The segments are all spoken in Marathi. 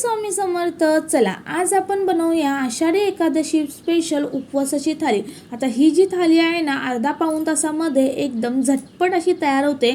स्वामी समर्थ चला आज आपण बनवूया आषाढी एकादशी स्पेशल उपवासाची थाली आता ही जी थाली आहे ना अर्धा पाऊण तासामध्ये एकदम झटपट अशी तयार होते.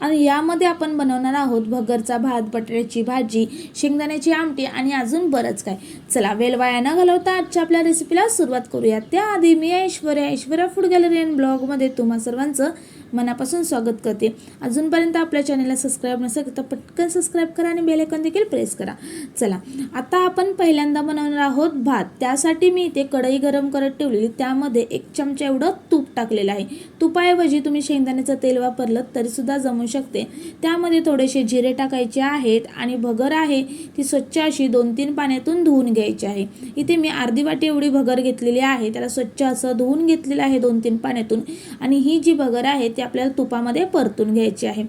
आणि यामध्ये आपण बनवणार आहोत भगरचा भात बटाट्याची भाजी शेंगदाण्याची आमटी आणि अजून बरंच काय. चला वेल वाया न घालवता आजच्या आपल्या रेसिपीला सुरुवात करूया. त्याआधी मी Aishwarya Aishwarya food gallery and ब्लॉगमध्ये तुम्हा सर्वांचं मनापासून स्वागत करते. अजूनपर्यंत आपल्या चॅनलला सबस्क्राईब नसेल तर पटकन सबस्क्राईब करा आणि बेलेकन देखील प्रेस करा. चला आता आपण पहिल्यांदा बनवणार आहोत भात. त्यासाठी मी इथे कढई गरम करत ठेवलेली. त्यामध्ये एक चमचा एवढं तूप टाकलेलं आहे. तुपाऐवजी तुम्ही शेंगदाण्याचं तेल वापरलं तरीसुद्धा जमू शकते. त्यामध्ये थोडेसे जिरे टाकायचे आहेत आणि भगर आहे ती स्वच्छ अशी दोन तीन पाण्यातून धुवून घ्यायची आहे. इथे मी अर्धी वाटी एवढी भगर घेतलेली आहे. त्याला स्वच्छ असं धुवून घेतलेलं आहे दोन तीन पाण्यातून. आणि ही जी भगर आहे ती आपल्याला तुपामध्ये परतून घ्यायची आहे.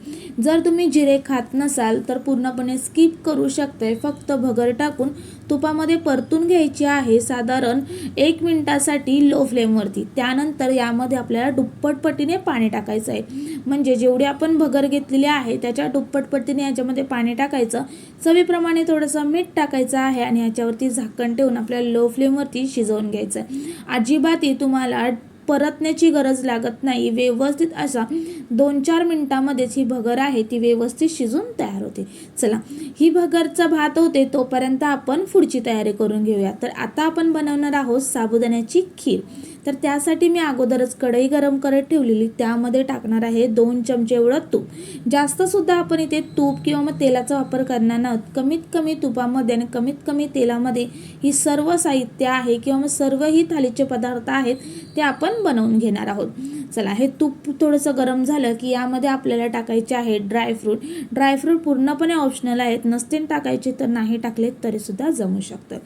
जर तुम्ही जिरे खात नसाल तर पूर्णपणे स्किप करू शकते फक्त भगर टाकून तुपामध्ये परतून घ्यायची आहे. साधारण एक मिनटासाठी लो फ्लेमवरती त्यानंतर यामध्ये आपल्याला दुप्पटपटीने पाणी टाकायचं आहे. म्हणजे जेवढी आपण भगर घेतलेली आहे त्याच्या दुप्पटपटीने याच्यामध्ये पाणी टाकायचं. चवीप्रमाणे थोडंसं मीठ टाकायचं आहे आणि याच्यावरती झाकण ठेवून आपल्याला लो फ्लेमवरती शिजवून घ्यायचं आहे. अजिबातही तुम्हाला परतण्याची गरज लागत नाही. व्यवस्थित असा दोन चार मिनिटामध्येच ही भगर आहे ती व्यवस्थित शिजून तयार होते. चला ही भगरचा भात होते तोपर्यंत आपण पुढची तयारी करून घेऊया. तर आता आपण बनवणार आहोत साबुदाण्याची खीर. तर त्यासाठी मी अगोदरच कढई गरम करत ठेवलेली त्यामध्ये टाकणार आहे दोन चमचे एवढं तूप. जास्तसुद्धा आपण इथे तूप किंवा मग तेलाचा वापर करणार नाहोत. कमीत कमी तुपामध्ये आणि कमीत कमी तेलामध्ये ही सर्व साहित्य आहे किंवा मग सर्व ही थालीचे पदार्थ आहेत ते आपण बनवून घेणार आहोत. चला हे तूप थोडंसं गरम झालं की यामध्ये आपल्याला टाकायचे आहे ड्रायफ्रूट ड्रायफ्रूट पूर्णपणे ऑप्शनल आहेत. नसतील टाकायचे तर नाही टाकले तरीसुद्धा जमू शकतं.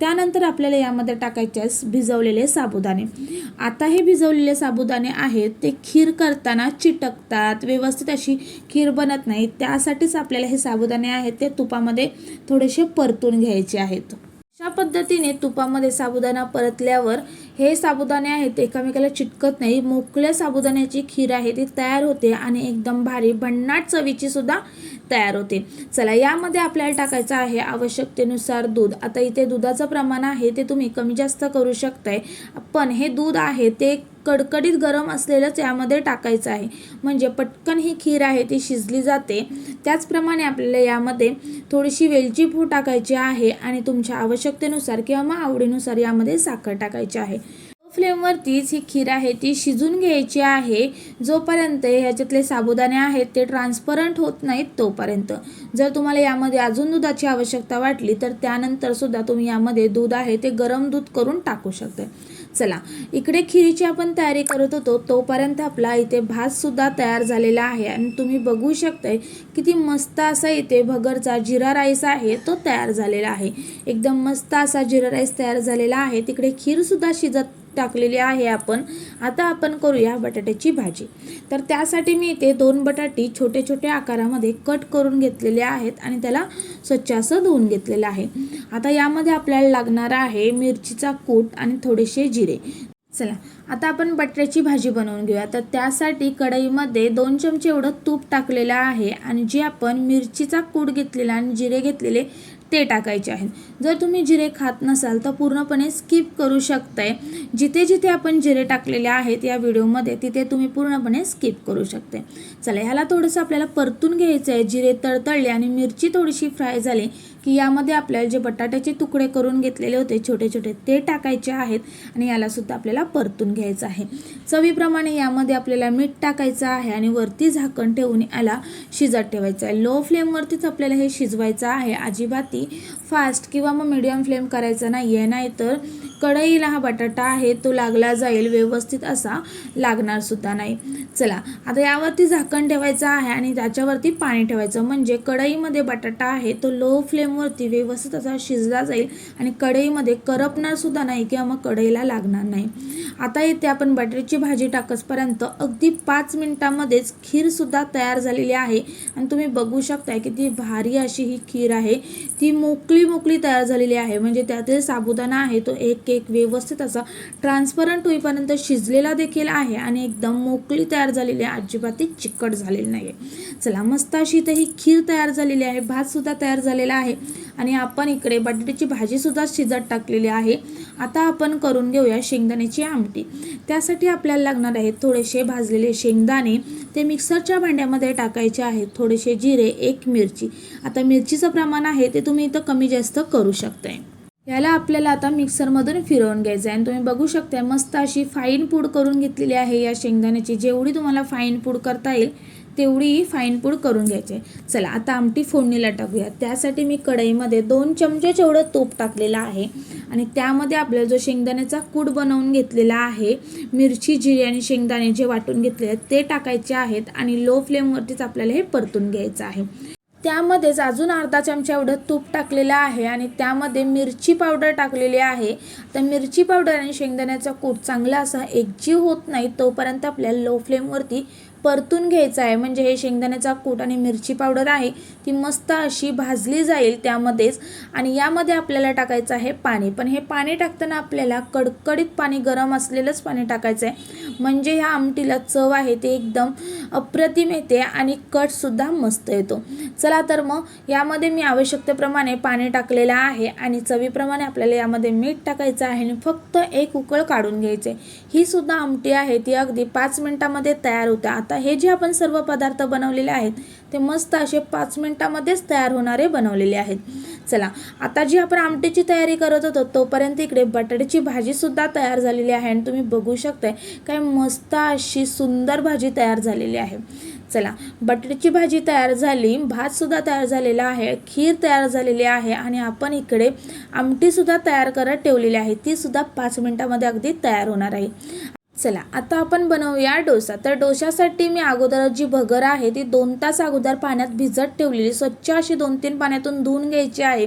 त्यानंतर आपल्याला यामध्ये टाकायचे भिजवलेले साबुदाणे. आता हे भिजवलेले साबुदाणे आहेत ते खीर करताना चिटकतात व्यवस्थित अशी खीर बनत नाही. त्यासाठीच आपल्याला हे साबुदाणे आहेत ते तुपामध्ये थोडेसे परतून घ्यायचे आहेत. अशा पद्धतीने तुपामध्ये साबुदाणा परतल्यावर हे साबुदाणे आहेत एकामेकाला चिटकत नाही. मोकळ्या साबुदाण्याची खीर आहे ती तयार होते आणि एकदम भारी भन्नाट चवीची सुद्धा तयार होते. चला यामध्ये आपल्याला टाकायचं आहे आवश्यकतेनुसार दूध. आता इथे दुधाचं प्रमाण आहे ते तुम्ही कमी जास्त करू शकताय. पण हे दूध आहे ते कडकडीत गरम असलेलंच यामध्ये टाकायचं आहे. म्हणजे पटकन ही खीर आहे ती शिजली जाते. त्याचप्रमाणे आपल्याला यामध्ये थोडीशी वेलची फू टाकायची आहे आणि तुमच्या आवश्यकतेनुसार किंवा मग आवडीनुसार यामध्ये साखर टाकायची आहे. फ्लेमवरतीच ही खीर आहे ती शिजून घ्यायची आहे. जोपर्यंत ह्याच्यातले साबुदाणे आहेत ते ट्रान्सपरंट होत नाहीत तोपर्यंत. जर तुम्हाला यामध्ये अजून दुधाची आवश्यकता वाटली तर त्यानंतर सुद्धा तुम्ही यामध्ये दूध आहे ते गरम दूध करून टाकू शकता चला इकडे खिरीची आपण तयारी करत होतो तोपर्यंत आपला इथे भात सुद्धा तयार झालेला आहे. आणि तुम्ही बघू शकताय किती मस्त असा इथे भगरचा जिरा राईस आहे तो तयार झालेला आहे. एकदम मस्त असा जिरा राईस तयार झालेला आहे. तिकडे खीर सुद्धा शिजत टाकलेली आहे आपण. आता आपण करूया बटाट्याची भाजी. तर त्यासाठी मी इथे दोन बटाटी छोटे छोटे आकारामध्ये कट करून घेतलेले आहेत आणि त्याला स्वच्छ असं धुवून घेतलेलं आहे. आता यामध्ये आपल्याला लागणार आहे मिरचीचा कूट आणि थोडेसे जिरे. चला आता आपण बटाट्याची भाजी बनवून घेऊया. तर त्यासाठी कढईमध्ये दोन चमचे एवढं तूप टाकलेलं आहे आणि जे आपण मिरचीचा कूट घेतलेला आणि जिरे घेतलेले ते टाकायचे आहेत. जर तुम्ही जिरे खात नसाल तर पूर्णपणे स्किप करू शकताय. जिथे जिथे आपण जिरे टाकलेले आहेत या व्हिडिओमध्ये तिथे तुम्ही पूर्णपणे स्किप करू शकते चला ह्याला थोडंसं आपल्याला परतून घ्यायचं आहे जिरे तळतळले आणि मिरची थोडीशी फ्राय झाली की यामध्ये आपल्याला जे बटाट्याचे तुकडे करून घेतलेले होते छोटे छोटे ते टाकायचे आहेत आणि यालासुद्धा आपल्याला परतून घ्यायचं आहे. चवीप्रमाणे यामध्ये आपल्याला मीठ टाकायचं आहे आणि वरती झाकण ठेवून याला शिजत ठेवायचं आहे. लो फ्लेमवरतीच आपल्याला हे शिजवायचं आहे. अजिबाती फास्ट किंवा मग मीडियम फ्लेम करायचा नाही आहे नाहीतर कढईला हा बटाटा आहे तो लागला जाईल व्यवस्थित असा लागणार सुद्धा नाही. चला आता यावरती झाकण ठेवायचं आहे आणि त्याच्यावरती पाणी ठेवायचं. म्हणजे कढईमध्ये बटाटा आहे तो लो फ्लेमवरती व्यवस्थित असा शिजला जाईल आणि कढईमध्ये करपणार सुद्धा नाही किंवा मग कढईला लागणार नाही. आता येते आपण बटाट्याची भाजी टाकसपर्यंत अगदी पाच मिनिटामध्येच खीरसुद्धा तयार झालेली आहे. आणि तुम्ही बघू शकताय किती भारी अशी ही खीर आहे. ती मोकळी मोकळी तयार झालेली आहे. म्हणजे त्यातील साबुदाणा आहे तो एक केक व्यवस्थित असा ट्रान्सपरंट होईपर्यंत शिजलेला देखील आहे आणि एकदम मोकळी तयार झालेली आहे. अजिबात ती चिकट झालेली नाही आहे चला मस्त अशी इथे ही खीर तयार झालेली आहे. भातसुद्धा तयार झालेला आहे. आणि आपण इकडे बटाट्याची भाजीसुद्धा शिजत टाकलेली आहे. आता आपण करून घेऊया शेंगदाण्याची आमटी. त्यासाठी आपल्याला लागणार आहे थोडेसे भाजलेले शेंगदाणे. ते मिक्सरच्या भांड्यामध्ये टाकायचे आहेत थोडेसे जिरे एक मिरची. आता मिरचीचं प्रमाण आहे ते तुम्ही इथं कमी जास्त करू शकते. याला आपल्याला आता मिक्सरमधून फिरवून घ्यायचं आहे आणि तुम्ही बघू शकता मस्त अशी फाईन पूड करून घेतलेली आहे या शेंगदाण्याची. जेवढी तुम्हाला फाईन पूड करता येईल तेवढी फाईन पूड करून घ्यायची. आहे. चला आता आमटी फोडणीला टाकूया त्यासाठी मी कढईमध्ये दोन चमचे एवढं तूप टाकलेलं आहे आणि त्यामध्ये आपल्याला जो शेंगदाण्याचा कूड बनवून घेतलेला आहे मिरची जिरे आणि शेंगदाणे जे वाटून घेतले आहेत ते टाकायचे आहेत आणि लो फ्लेमवरतीच आपल्याला हे परतून घ्यायचं आहे. त्यामध्येच अजून अर्धा चमचा एवढं तूप टाकलेलं आहे आणि त्यामध्ये मिरची पावडर टाकलेली आहे. तर मिरची पावडर आणि शेंगदाण्याचा कूट चांगला असा एकजीव होत नाही तोपर्यंत आपल्याला लो फ्लेमवरती परतून घ्यायचं आहे. म्हणजे हे शेंगदाण्याचा कूट आणि मिरची पावडर आहे ती मस्त अशी भाजली जाईल त्यामध्येच आणि यामध्ये आपल्याला टाकायचं आहे पाणी. पण हे पाणी टाकताना आपल्याला कडकडीत पाणी गरम असलेलंच पाणी टाकायचं आहे. म्हणजे ह्या आमटीला चव आहे ते एकदम अप्रतिम येते आणि कटसुद्धा मस्त येतो. चला तर मग यामध्ये मी आवश्यकतेप्रमाणे पाणी टाकलेलं आहे आणि चवीप्रमाणे आपल्याला यामध्ये मीठ टाकायचं आहे आणि फक्त एक उकळ काढून घ्यायचे. ही सुद्धा आमटी आहे ती अगदी पाच मिनिटामध्ये तयार होते. आता हे जे आपण सर्व पदार्थ बनवलेले आहेत ते मस्त असे पाच मिनिटामध्येच तयार होणारे बनवलेले आहेत. चला आता जी आपण आमटीची तयारी करत होतो तोपर्यंत इकडे बटाट्याची भाजीसुद्धा तयार झालेली आहे आणि तुम्ही बघू शकताय काय मस्त अशी सुंदर भाजी तयार झालेली आहे. चला बटाट्याची भाजी तयार झाली भातसुद्धा तयार झालेला आहे खीर तयार झालेली आहे आणि आपण इकडे आमटीसुद्धा तयार करत ठेवलेली आहे. तीसुद्धा पाच मिनिटामध्ये अगदी तयार होणार आहे. चला आता आपण बनवूया डोसा. तर डोशासाठी मी अगोदर जी भगर आहे ती दोन तास अगोदर पाण्यात भिजत ठेवलेली स्वच्छ अशी दोन तीन पाण्यातून धुवून घ्यायची आहे.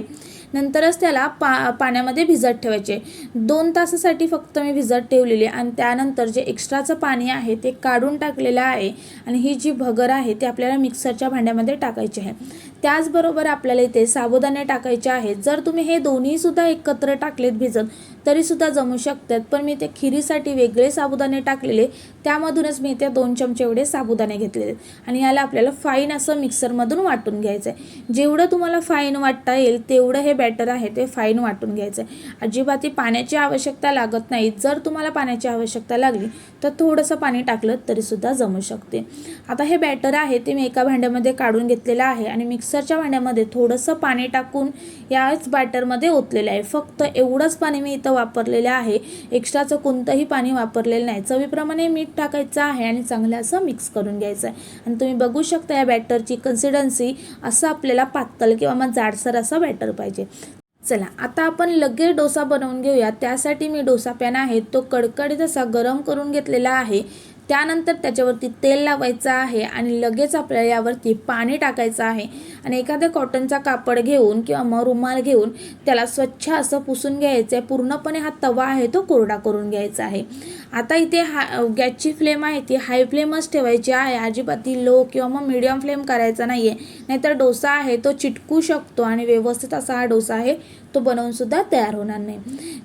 नंतरच त्याला पा पाण्यामध्ये भिजत ठेवायचे. दोन तासासाठी फक्त मी भिजत ठेवलेली आणि त्यानंतर जे एक्स्ट्राचं पाणी आहे ते काढून टाकलेलं आहे. आणि ही जी भगर आहे ती आपल्याला मिक्सरच्या भांड्यामध्ये टाकायची आहे. त्याचबरोबर आपल्याला इथे साबुदाणे टाकायचे आहेत. जर तुम्ही हे दोन्हीसुद्धा एकत्र टाकलेत भिजत तरीसुद्धा जमू शकतात. पण मी ते खिरीसाठी वेगळे साबुदाणे टाकलेले. त्यामधूनच मी इथे दोन चमचे एवढे साबुदाणे घेतलेले. आणि याला आपल्याला फाईन असं मिक्सरमधून वाटून घ्यायचं आहे जेवढं तुम्हाला फाईन वाटता येईल तेवढं हे बॅटर आहे ते फाईन वाटून घ्यायचं आहे अजिबात पाण्याची आवश्यकता लागत नाही. जर तुम्हाला पाण्याची आवश्यकता लागली तर थोडंसं पाणी टाकलं तरीसुद्धा जमू शकते. आता हे बॅटर आहे ते मी एका भांड्यामध्ये काढून घेतलेलं आहे. आणि मिक्स मिक्सरच्या भांड्यामध्ये थोडंसं पाणी टाकून याच बॅटरमध्ये ओतलेलं आहे. फक्त एवढंच पाणी मी इथं वापरलेलं आहे. एक्स्ट्राचं कोणतंही पाणी वापरलेलं नाही. चवीप्रमाणे मीठ टाकायचं आहे आणि चांगलं असं मिक्स करून घ्यायचं आहे. आणि तुम्ही बघू शकता या बॅटरची कन्सिडन्सी असं आपल्याला पातळ किंवा मग जाडसर असं बॅटर पाहिजे. चला आता आपण लगेच डोसा बनवून घेऊया. त्यासाठी मी डोसा पॅन आहे. तो कडकडीत असा गरम करून घेतलेला आहे. त्यानंतर त्याच्यावरती तेल लावायचं आहे आणि लगेच आपल्याला यावरती पाणी टाकायचं आहे. आणि एखाद्या कॉटनचा कापड घेऊन किंवा मग रुमाल घेऊन त्याला स्वच्छ असं पुसून घ्यायचं आहे पूर्णपणे हा तवा आहे तो कोरडा करून घ्यायचा आहे. आता इथे हा गॅसची फ्लेम आहे ती हाय फ्लेमच ठेवायची आहे. अजिबात ती लो किंवा मग मिडियम फ्लेम करायचा नाही आहे नाहीतर डोसा आहे तो चिटकू शकतो आणि व्यवस्थित असा हा डोसा आहे तो बनवूनसुद्धा तयार होणार नाही.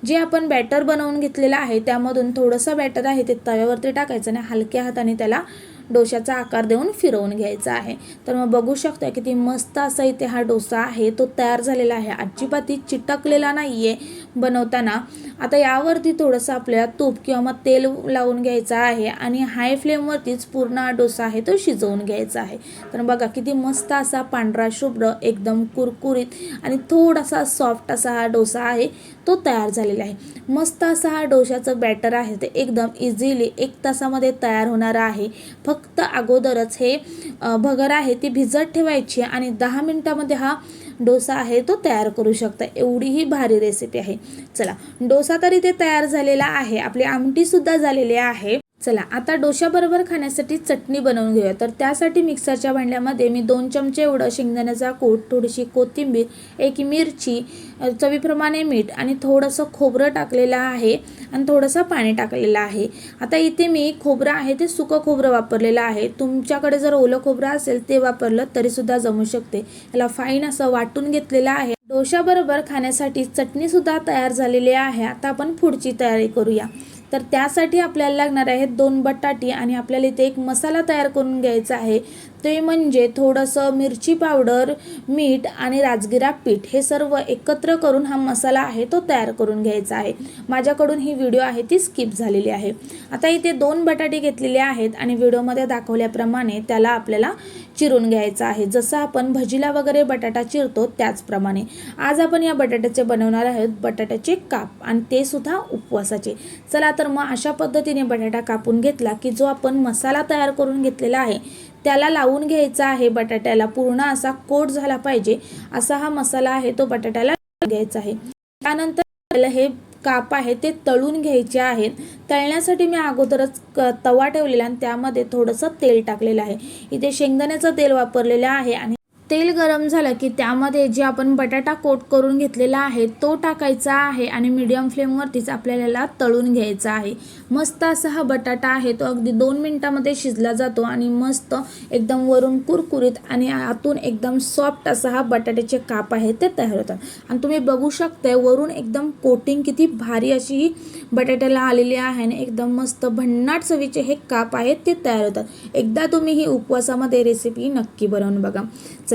जे आपण बॅटर बनवून घेतलेलं आहे त्यामधून थोडंसं बॅटर आहे ते तव्यावरती टाकायचं आणि हलक्या हाताने त्याला डोशाचा आकार देऊन फिरवून घ्यायचा आहे. तर मग बघू शकता किती मस्त असा इथे हा डोसा आहे तो तयार झालेला आहे. अजिबात चिटकलेला नाही आहे बनवताना. आता यावरती थोडंसं आपल्याला तूप किंवा मग तेल लावून घ्यायचं आहे आणि हाय फ्लेमवरतीच पूर्ण हा डोसा आहे तो शिजवून घ्यायचा आहे. तर बघा किती मस्त असा पांढरा शुभ्र एकदम कुरकुरीत आणि थोडासा सॉफ्ट असा हा डोसा आहे तो तयार झालेला आहे. मस्त असा हा डोशाचं बॅटर आहे ते एकदम इझिली एक तासामध्ये तयार होणार आहे. फक्त अगोदरच हे भगर आहे ती भिजत ठेवायची आणि दहा मिनटामध्ये हा डोसा आहे तो तयार करू शकता. एवढी ही भारी रेसिपी आहे. चला डोसा तरी ते तयार झालेला आहे. आपली आमटीसुद्धा झालेली आहे. चला आता डोशाबरोबर खाण्यासाठी चटणी बनवून घेऊया. तर त्यासाठी मिक्सरच्या भांड्यामध्ये मी दोन चमचे एवढं शेंगदाण्याचा कूट थोडीशी कोथिंबीर एक मिरची चवीप्रमाणे मीठ आणि थोडंसं खोबरं टाकलेलं आहे. आणि थोडंसं पाणी टाकलेलं आहे. आता इथे मी खोबरं आहे ते सुकं खोबरं वापरलेलं आहे. तुमच्याकडे जर ओलं खोबरं असेल ते वापरलं तरीसुद्धा जमू शकते. याला फाईन असं वाटून घेतलेलं आहे. डोशाबरोबर खाण्यासाठी चटणीसुद्धा तयार झालेली आहे. आता आपण पुढची तयारी करूया. तर त्यासाठी आपल्याला लागणार आहेत दोन बटाटी आणि आपल्याला इथे एक मसाला तयार करून घ्यायचा आहे. ते म्हणजे थोडंसं मिरची पावडर मीठ आणि राजगिरा पीठ हे सर्व एकत्र करून हा मसाला आहे तो तयार करून घ्यायचा आहे. माझ्याकडून ही व्हिडिओ आहे ती स्किप झालेली आहे. आता इथे दोन बटाटे घेतलेले आहेत आणि व्हिडिओमध्ये दाखवल्याप्रमाणे त्याला आपल्याला चिरून घ्यायचं आहे. जसं आपण भजीला वगैरे बटाटा चिरतो त्याचप्रमाणे. आज आपण या बटाट्याचे बनवणार आहोत बटाट्याचे काप आणि ते सुद्धा उपवासाचे. चला तर मग अशा पद्धतीने बटाटा कापून घेतला की जो आपण मसाला तयार करून घेतलेला आहे त्याला लावून घ्यायचा आहे बटाट्याला. पूर्ण असा कोट झाला पाहिजे. असा हा मसाला आहे तो बटाट्याला घ्यायचा आहे. त्यानंतर हे काप आहे ते तळून घ्यायचे आहेत. तळण्यासाठी मी अगोदरच क- तवा ठेवलेला आणि त्यामध्ये थोडंसं तेल टाकलेलं आहे. इथे शेंगदाण्याचं तेल वापरलेलं आहे आणि तेल गरम झालं की त्यामध्ये जे आपण बटाटा कोट करून घेतलेला आहे तो टाकायचा आहे आणि मीडियम फ्लेमवरतीच आपल्याला तळून घ्यायचा आहे. मस्त असा हा बटाटा आहे तो अगदी दोन मिनटामध्ये शिजला जातो आणि मस्त एकदम वरून कुरकुरीत आणि आतून एकदम सॉफ्ट असा हा बटाट्याचे काप आहे ते तयार होतात. आणि तुम्ही बघू शकताय वरून एकदम कोटिंग किती भारी अशी ही बटाट्याला आलेली आहे आणि एकदम मस्त भन्नाट चवीचे हे काप आहेत ते तयार होतात. एकदा तुम्ही ही उपवासामध्ये रेसिपी नक्की बनवून बघा.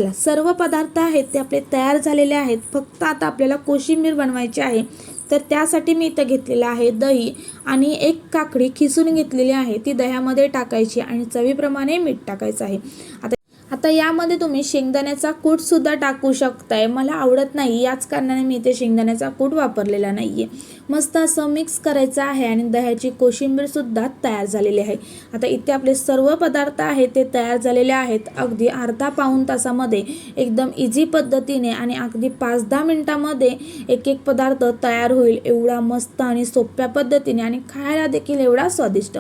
चला सर्व पदार्थ आहेत ते आपले तयार झालेले आहेत. फक्त आता आपल्याला कोशिंबीर बनवायची आहे. तर त्यासाठी मी इथं घेतलेलं आहे दही आणि एक काकडी खिसून घेतलेली आहे. ती दह्यामध्ये टाकायची आणि चवीप्रमाणे मीठ टाकायचं आहे. आता आता यामध्ये तुम्ही शेंगदाण्याचा कूटसुद्धा टाकू शकताय. मला आवडत नाही याच कारणाने मी इथे शेंगदाण्याचा कूट वापरलेला नाही आहे मस्त असं मिक्स करायचं आहे आणि दह्याची कोशिंबीरसुद्धा तयार झालेली आहे. आता इथे आपले सर्व पदार्थ आहेत ते तयार झालेले आहेत. अगदी अर्धा पाऊण तासामध्ये एकदम इझी पद्धतीने आणि अगदी पाच दहा मिनटामध्ये एक एक पदार्थ तयार होईल. एवढा मस्त आणि सोप्या पद्धतीने आणि खायला देखील एवढा स्वादिष्ट.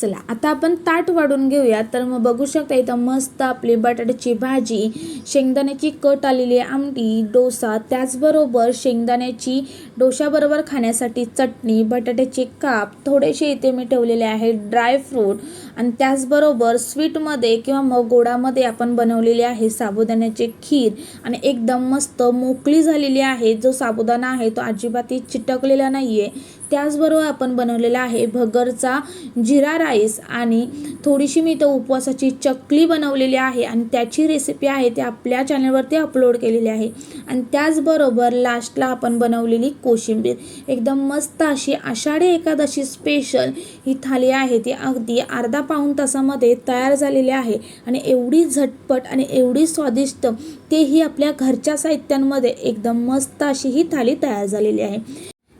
चला आता आपण ताट वाढून घेऊया. तर मग बघू शकता इथं मस्त आपली बटाट्याची भाजी शेंगदाण्याची कट आलेली आमटी डोसा त्याचबरोबर शेंगदाण्याची डोशाबरोबर खाण्यासाठी चटणी बटाट्याचे काप थोडेसे इथे मी ठेवलेले आहे ड्रायफ्रूट आणि त्याचबरोबर स्वीटमध्ये किंवा मग गोडामध्ये आपण बनवलेले आहे साबुदाण्याची खीर. आणि एकदम मस्त मोकळी झालेली आहे जो साबुदाणा आहे तो अजिबातही चिटकलेला नाही आहे त्याचबरोबर आपण बनवलेला आहे भगरचा जिरा राईस आणि थोडीशी मी इथं उपवासाची चकली बनवलेली आहे आणि त्याची रेसिपी आहे ती आपल्या चॅनलवरती अपलोड केलेली आहे. आणि त्याचबरोबर लास्टला आपण बनवलेली कोशिंबीर. एकदम मस्त अशी आषाढी एकादशी स्पेशल ही थाली आहे ती अगदी अर्धा पाऊण तासामध्ये तयार झालेली आहे आणि एवढी झटपट आणि एवढी स्वादिष्ट तेही आपल्या घरच्या साहित्यांमध्ये एकदम मस्त अशी ही थाली तयार झालेली आहे.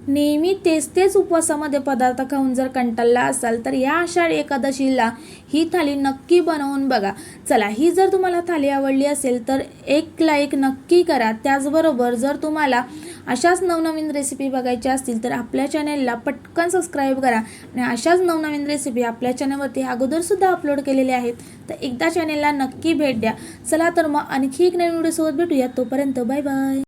नेहमी तेच तेच उपवासामध्ये पदार्थ खाऊन जर कंटाळला असाल तर या आषाढी एकादशीला ही थाली नक्की बनवून बघा. चला ही जर तुम्हाला थाली आवडली असेल तर एक लाईक नक्की करा. त्याचबरोबर जर तुम्हाला अशाच नवनवीन रेसिपी बघायच्या असतील तर आपल्या चॅनेलला पटकन सबस्क्राईब करा. आणि अशाच नवनवीन रेसिपी आपल्या चॅनलवरती अगोदरसुद्धा अपलोड केलेल्या आहेत तर एकदा चॅनेलला नक्की भेट द्या. चला तर मग आणखी एक नवीन व्हिडिओसोबत भेटूया. तोपर्यंत बाय बाय